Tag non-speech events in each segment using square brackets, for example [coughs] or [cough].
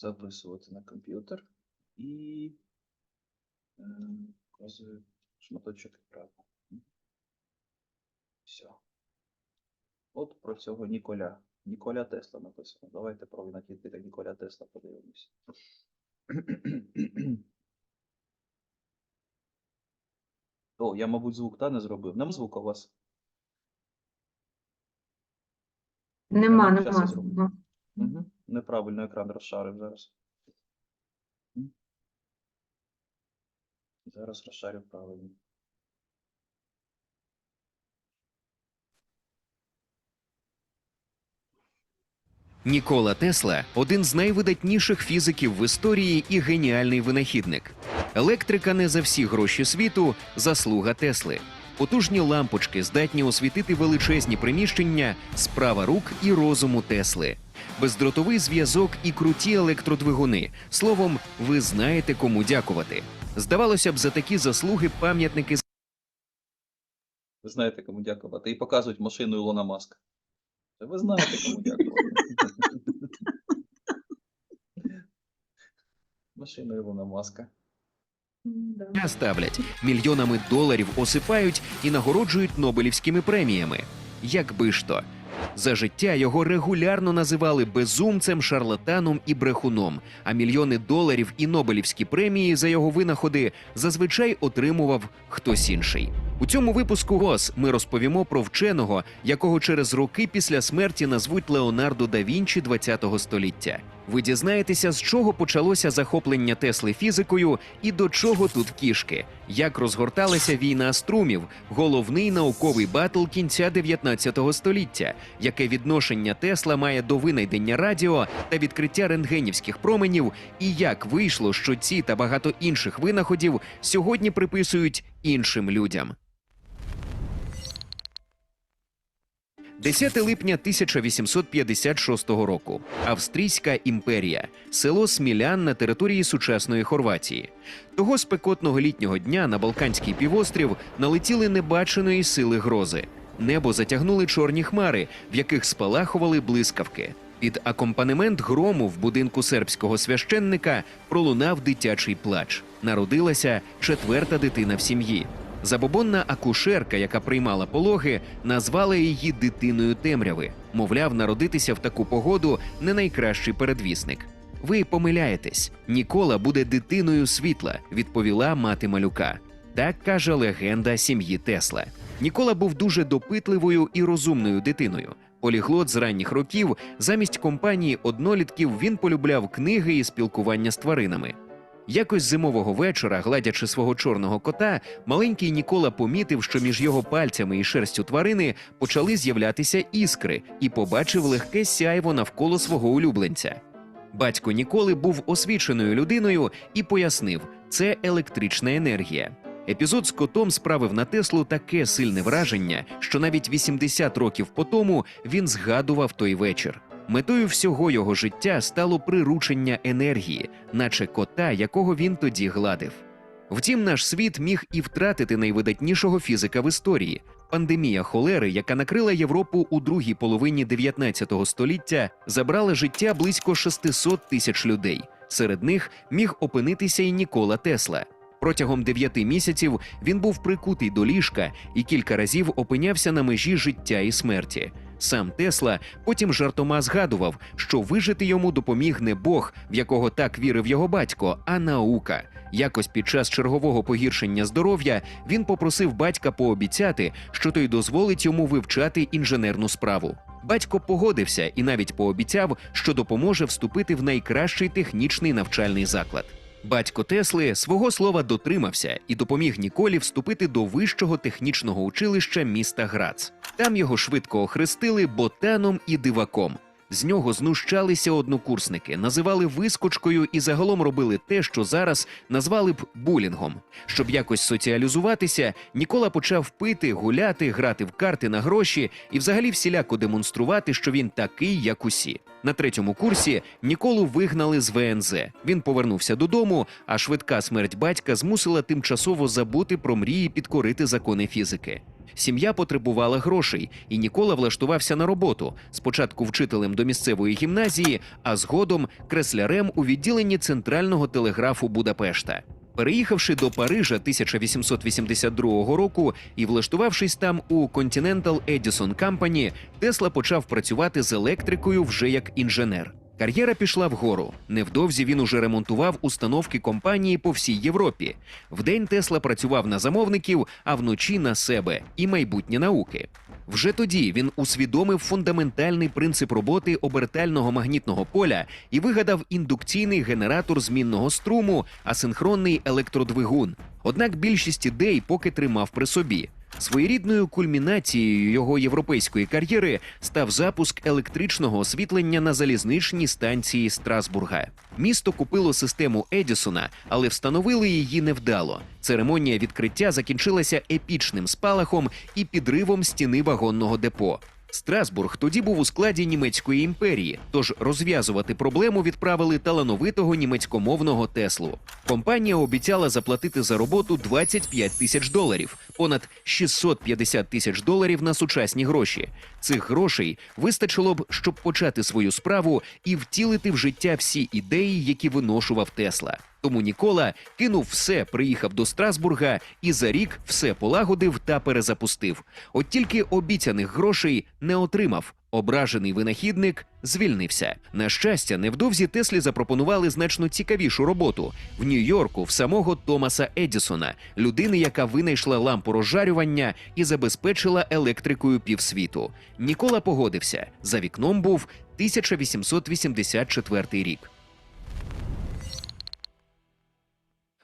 записувати на комп'ютер і е, вказую шматочок екрану. Все. От про цього Ніколя. Ніколя Тесла написано. Давайте про винахідника Ніколя Тесла подивимось. О, я, мабуть, звук та не зробив. Нема звука у вас? Нема, нема. Угу. Неправильно екран розшарив зараз. Зараз розшарю правильно. Нікола Тесла один з найвидатніших фізиків в історії і геніальний винахідник. Електрика не за всі гроші світу заслуга Тесли. Потужні лампочки здатні освітити величезні приміщення, справа рук і розуму Тесли. Бездротовий зв'язок і круті електродвигуни. Словом, ви знаєте, кому дякувати. Здавалося б, за такі заслуги пам'ятники Ви знаєте, кому дякувати. І показують машину Ілона Маска. Ви знаєте, кому [laughs] дякувати. Машину Ілона Маска. Ставлять, мільйонами доларів осипають і нагороджують Нобелівськими преміями. Якби ж то. За життя його регулярно називали безумцем, шарлатаном і брехуном, а мільйони доларів і Нобелівські премії за його винаходи зазвичай отримував хтось інший. У цьому випуску ГОС ми розповімо про вченого, якого через роки після смерті назвуть Леонардо да Вінчі ХХ століття. Ви дізнаєтеся, з чого почалося захоплення Тесли фізикою і до чого тут кішки, як розгорталася війна струмів, головний науковий батл кінця 19 століття, яке відношення Тесла має до винайдення радіо та відкриття рентгенівських променів, і як вийшло, що ці та багато інших винаходів сьогодні приписують іншим людям. 10 липня 1856 року. Австрійська імперія, село Смілян на території сучасної Хорватії. Того спекотного літнього дня на Балканський півострів налетіли небаченої сили грози. Небо затягнули чорні хмари, в яких спалахували блискавки. Під акомпанемент грому в будинку сербського священника пролунав дитячий плач. Народилася четверта дитина в сім'ї. Забобонна акушерка, яка приймала пологи, назвала її дитиною темряви. Мовляв, народитися в таку погоду не найкращий передвісник. Ви помиляєтесь, Нікола буде дитиною світла, відповіла мати малюка. Так каже легенда сім'ї Тесла. Нікола був дуже допитливою і розумною дитиною. Поліглот з ранніх років замість компанії однолітків він полюбляв книги і спілкування з тваринами. Якось зимового вечора, гладячи свого чорного кота, маленький Нікола помітив, що між його пальцями і шерстю тварини почали з'являтися іскри, і побачив легке сяйво навколо свого улюбленця. Батько Ніколи був освіченою людиною і пояснив, це електрична енергія. Епізод з котом справив на Теслу таке сильне враження, що навіть 80 років по тому він згадував той вечір. Метою всього його життя стало приручення енергії, наче кота, якого він тоді гладив. Втім, наш світ міг і втратити найвидатнішого фізика в історії. Пандемія холери, яка накрила Європу у другій половині 19 століття, забрала життя близько 600 тисяч людей. Серед них міг опинитися і Нікола Тесла. Протягом дев'яти місяців він був прикутий до ліжка і кілька разів опинявся на межі життя і смерті. Сам Тесла потім жартома згадував, що вижити йому допоміг не Бог, в якого так вірив його батько, а наука. Якось під час чергового погіршення здоров'я він попросив батька пообіцяти, що той дозволить йому вивчати інженерну справу. Батько погодився і навіть пообіцяв, що допоможе вступити в найкращий технічний навчальний заклад. Батько Тесли свого слова дотримався і допоміг Ніколі вступити до вищого технічного училища міста Грац. Там його швидко охрестили ботаном і диваком. З нього знущалися однокурсники, називали вискочкою і загалом робили те, що зараз назвали б булінгом. Щоб якось соціалізуватися, Нікола почав пити, гуляти, грати в карти на гроші і взагалі всіляко демонструвати, що він такий, як усі. На третьому курсі Ніколу вигнали з ВНЗ. Він повернувся додому, а швидка смерть батька змусила тимчасово забути про мрії підкорити закони фізики. Сім'я потребувала грошей, і Нікола влаштувався на роботу. Спочатку вчителем до місцевої гімназії, а згодом креслярем у відділенні центрального телеграфу Будапешта. Переїхавши до Парижа 1882 року і влаштувавшись там у Continental Edison Company, Тесла почав працювати з електрикою вже як інженер. Кар'єра пішла вгору. Невдовзі він уже ремонтував установки компанії по всій Європі. Вдень Тесла працював на замовників, а вночі на себе і майбутнє науки. Вже тоді він усвідомив фундаментальний принцип роботи обертального магнітного поля і вигадав індукційний генератор змінного струму, асинхронний електродвигун. Однак більшість ідей поки тримав при собі. Своєрідною кульмінацією його європейської кар'єри став запуск електричного освітлення на залізничній станції Страсбурга. Місто купило систему Едісона, але встановили її невдало. Церемонія відкриття закінчилася епічним спалахом і підривом стіни вагонного депо. Страсбург тоді був у складі німецької імперії, тож розв'язувати проблему відправили талановитого німецькомовного Теслу. Компанія обіцяла заплатити за роботу 25 тисяч доларів, понад 650 тисяч доларів на сучасні гроші. Цих грошей вистачило б, щоб почати свою справу і втілити в життя всі ідеї, які виношував Тесла. Тому Нікола кинув все, приїхав до Страсбурга і за рік все полагодив та перезапустив. От тільки обіцяних грошей не отримав. Ображений винахідник звільнився. На щастя, невдовзі Теслі запропонували значно цікавішу роботу в Нью-Йорку в самого Томаса Едісона, людини, яка винайшла лампу розжарювання і забезпечила електрикою півсвіту. Нікола погодився. За вікном був 1884 рік.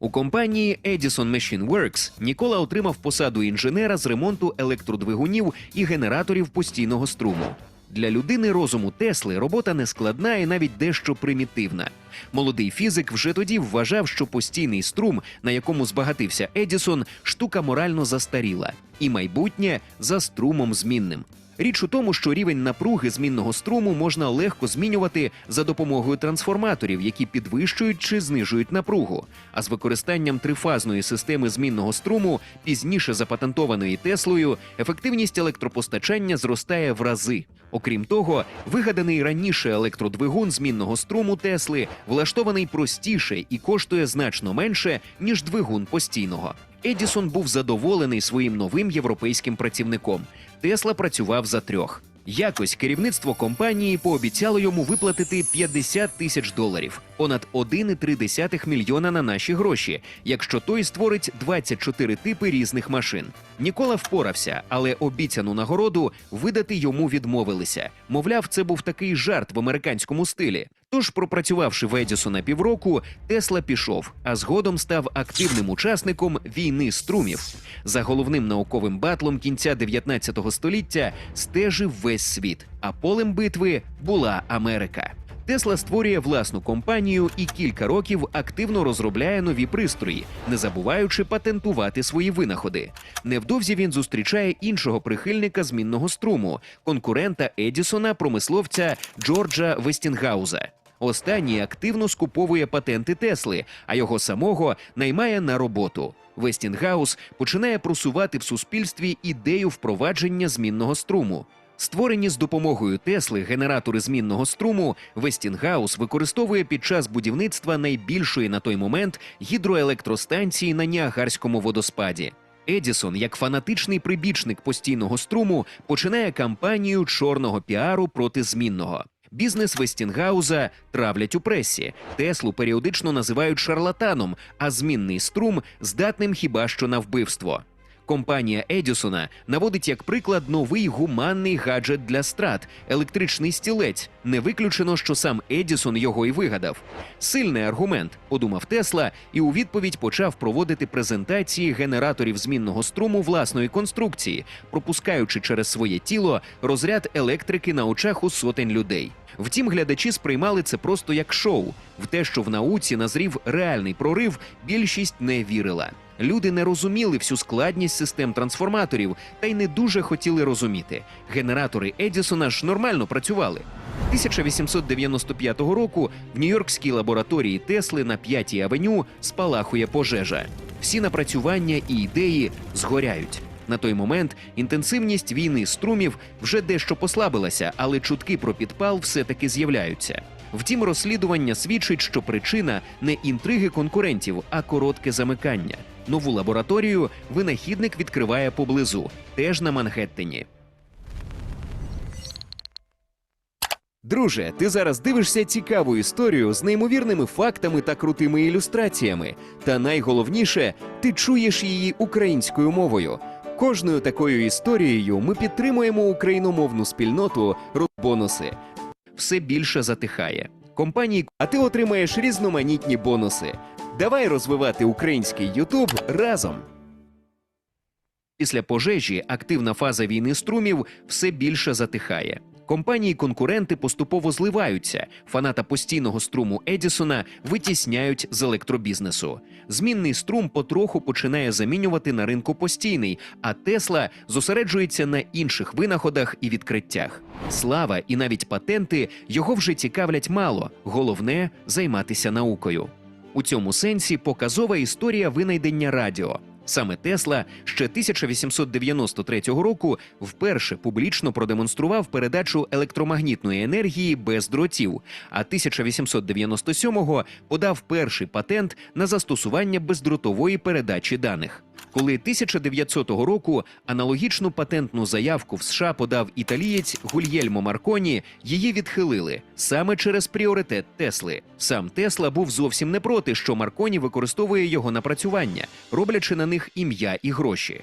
У компанії Edison Machine Works Нікола отримав посаду інженера з ремонту електродвигунів і генераторів постійного струму. Для людини розуму Тесли робота не складна і навіть дещо примітивна. Молодий фізик вже тоді вважав, що постійний струм, на якому збагатився Едісон, штука морально застаріла, і майбутнє за струмом змінним. Річ у тому, що рівень напруги змінного струму можна легко змінювати за допомогою трансформаторів, які підвищують чи знижують напругу. А з використанням трифазної системи змінного струму, пізніше запатентованої Теслою, ефективність електропостачання зростає в рази. Окрім того, вигаданий раніше електродвигун змінного струму Тесли влаштований простіше і коштує значно менше, ніж двигун постійного. Едісон був задоволений своїм новим європейським працівником. Тесла працював за трьох. Якось керівництво компанії пообіцяло йому виплатити 50 тисяч доларів, понад 1,3 мільйона на наші гроші, якщо той створить 24 типи різних машин. Нікола впорався, але обіцяну нагороду видати йому відмовилися. Мовляв, це був такий жарт в американському стилі. Тож, пропрацювавши в Едісона півроку, Тесла пішов, а згодом став активним учасником війни струмів. За головним науковим батлом кінця 19 століття стежив весь світ, а полем битви була Америка. Тесла створює власну компанію і кілька років активно розробляє нові пристрої, не забуваючи патентувати свої винаходи. Невдовзі він зустрічає іншого прихильника змінного струму, конкурента Едісона, промисловця Джорджа Вестінгауза. Останній активно скуповує патенти Тесли, а його самого наймає на роботу. Вестінгаус починає просувати в суспільстві ідею впровадження змінного струму. Створені з допомогою Тесли генератори змінного струму, Вестінгаус використовує під час будівництва найбільшої на той момент гідроелектростанції на Ніагарському водоспаді. Едісон, як фанатичний прибічник постійного струму, починає кампанію чорного піару проти змінного. Бізнес Вестінгауза травлять у пресі. Теслу періодично називають шарлатаном, а змінний струм здатним хіба що на вбивство. Компанія Едісона наводить як приклад новий гуманний гаджет для страт електричний стілець. Не виключено, що сам Едісон його і вигадав. Сильний аргумент, подумав Тесла, і у відповідь почав проводити презентації генераторів змінного струму власної конструкції, пропускаючи через своє тіло розряд електрики на очах у сотень людей. Втім, глядачі сприймали це просто як шоу. В те, що в науці назрів реальний прорив, більшість не вірила. Люди не розуміли всю складність систем трансформаторів та й не дуже хотіли розуміти. Генератори Едісона ж нормально працювали. 1895 року в Нью-Йоркській лабораторії Тесли на 5-й авеню спалахує пожежа. Всі напрацювання і ідеї згоряють. На той момент інтенсивність війни струмів вже дещо послабилася, але чутки про підпал все-таки з'являються. Втім, розслідування свідчить, що причина не інтриги конкурентів, а коротке замикання. Нову лабораторію винахідник відкриває поблизу, теж на Манхеттені. Друже, ти зараз дивишся цікаву історію з неймовірними фактами та крутими ілюстраціями. Та найголовніше, ти чуєш її українською мовою. Кожною такою історією ми підтримуємо україномовну спільноту Рудбонуси. Все більше затихає. Компанії, а ти отримаєш різноманітні бонуси. Давай розвивати український Ютуб разом. Після пожежі активна фаза війни струмів все більше затихає. Компанії-конкуренти поступово зливаються. Фаната постійного струму Едісона витісняють з електробізнесу. Змінний струм потроху починає замінювати на ринку постійний, а Тесла зосереджується на інших винаходах і відкриттях. Слава і навіть патенти його вже цікавлять мало. Головне займатися наукою. У цьому сенсі показова історія винайдення радіо. Саме Тесла ще 1893 року вперше публічно продемонстрував передачу електромагнітної енергії без дротів, а 1897-го подав перший патент на застосування бездротової передачі даних. Коли 1900 року аналогічну патентну заявку в США подав італієць Гульєльмо Марконі, її відхилили саме через пріоритет Тесли. Сам Тесла був зовсім не проти, що Марконі використовує його напрацювання, роблячи на них ім'я і гроші.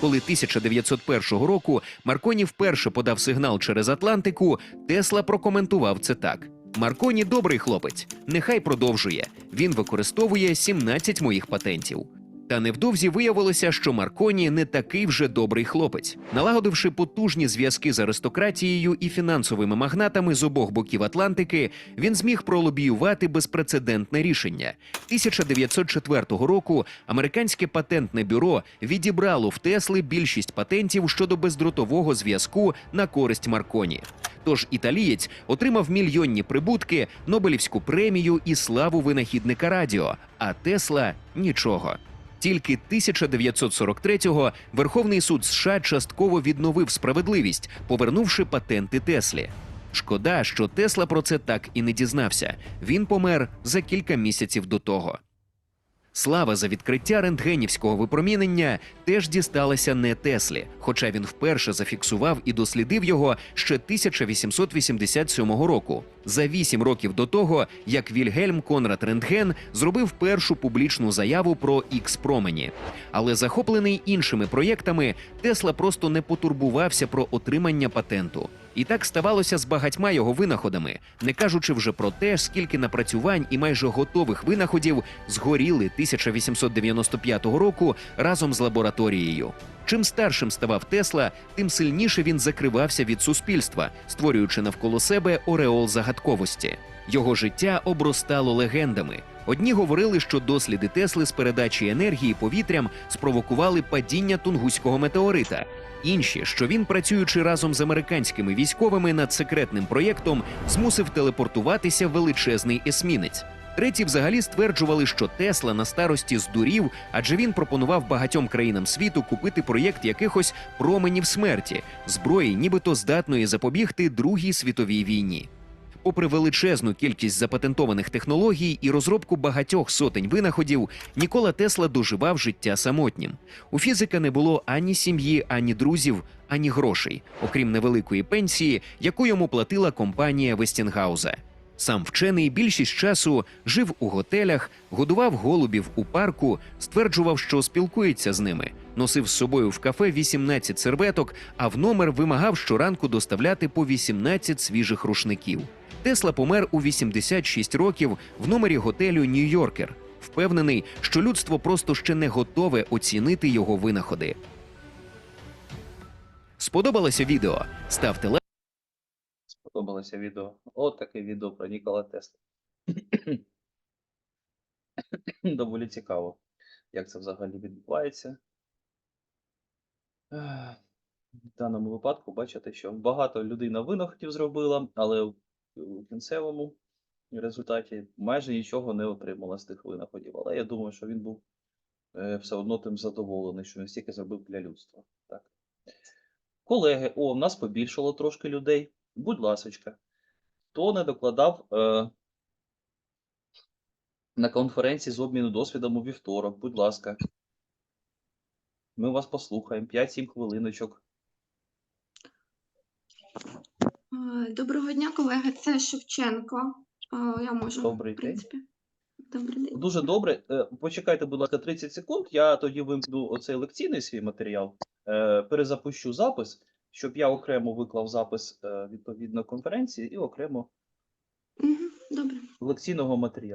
Коли 1901 року Марконі вперше подав сигнал через Атлантику, Тесла прокоментував це так: Марконі добрий хлопець, нехай продовжує. Він використовує 17 моїх патентів. Та невдовзі виявилося, що Марконі не такий вже добрий хлопець. Налагодивши потужні зв'язки з аристократією і фінансовими магнатами з обох боків Атлантики, він зміг пролобіювати безпрецедентне рішення. 1904 року американське патентне бюро відібрало в Тесли більшість патентів щодо бездротового зв'язку на користь Марконі. Тож італієць отримав мільйонні прибутки, Нобелівську премію і славу винахідника радіо, а Тесла нічого. Тільки 1943-го Верховний суд США частково відновив справедливість, повернувши патенти Теслі. Шкода, що Тесла про це так і не дізнався. Він помер за кілька місяців до того. Слава за відкриття рентгенівського випромінення теж дісталася не Теслі, хоча він вперше зафіксував і дослідив його ще 1887 року, за вісім років до того, як Вільгельм Конрад Рентген зробив першу публічну заяву про ікс промені. Але захоплений іншими проєктами, Тесла просто не потурбувався про отримання патенту. І так ставалося з багатьма його винаходами, не кажучи вже про те, скільки напрацювань і майже готових винаходів згоріли 1895 року разом з лабораторією. Чим старшим ставав Тесла, тим сильніше він закривався від суспільства, створюючи навколо себе ореол загадковості. Його життя обростало легендами. Одні говорили, що досліди Тесли з передачі енергії повітрям спровокували падіння тунгуського метеорита. Інші, що він, працюючи разом з американськими військовими над секретним проєктом, змусив телепортуватися величезний есмінець. Треті взагалі стверджували, що Тесла на старості здурів, адже він пропонував багатьом країнам світу купити проєкт якихось променів смерті, зброї, нібито здатної запобігти Другій світовій війні. Попри величезну кількість запатентованих технологій і розробку багатьох сотень винаходів, Нікола Тесла доживав життя самотнім. У фізика не було ані сім'ї, ані друзів, ані грошей, окрім невеликої пенсії, яку йому платила компанія Вестінгауза. Сам вчений більшість часу жив у готелях, годував голубів у парку, стверджував, що спілкується з ними, носив з собою в кафе 18 серветок, а в номер вимагав щоранку доставляти по 18 свіжих рушників. Тесла помер у 86 років в номері готелю Нью-Йоркер, впевнений, що людство просто ще не готове оцінити його винаходи. Сподобалося відео? Ставте лайк. Сподобалося відео. От таке відео про Нікола Тесла. [coughs] Доволі цікаво, як це взагалі відбувається. В даному випадку бачите, що багато людей на винаходів зробила, але в кінцевому результаті майже нічого не отримала з тих винаходів. Але я думаю, що він був е, все одно тим задоволений, що він стільки зробив для людства. Так. Колеги, о, в нас побільшало трошки людей. Будь ласочка, хто не докладав е, на конференції з обміну досвідом у вівторок, будь ласка. Ми вас послухаємо. 5-7 хвилиночок. Е, Доброго дня, колеги. Це Шевченко. Е, Я можу, Добрий в принципі. Добрий день. Дуже добре. Е, Почекайте, будь ласка, 30 секунд. Я тоді вимкну оцей лекційний свій матеріал, перезапущу запис, щоб я окремо виклав запис відповідно конференції і окремо угу, Добре. лекційного матеріалу.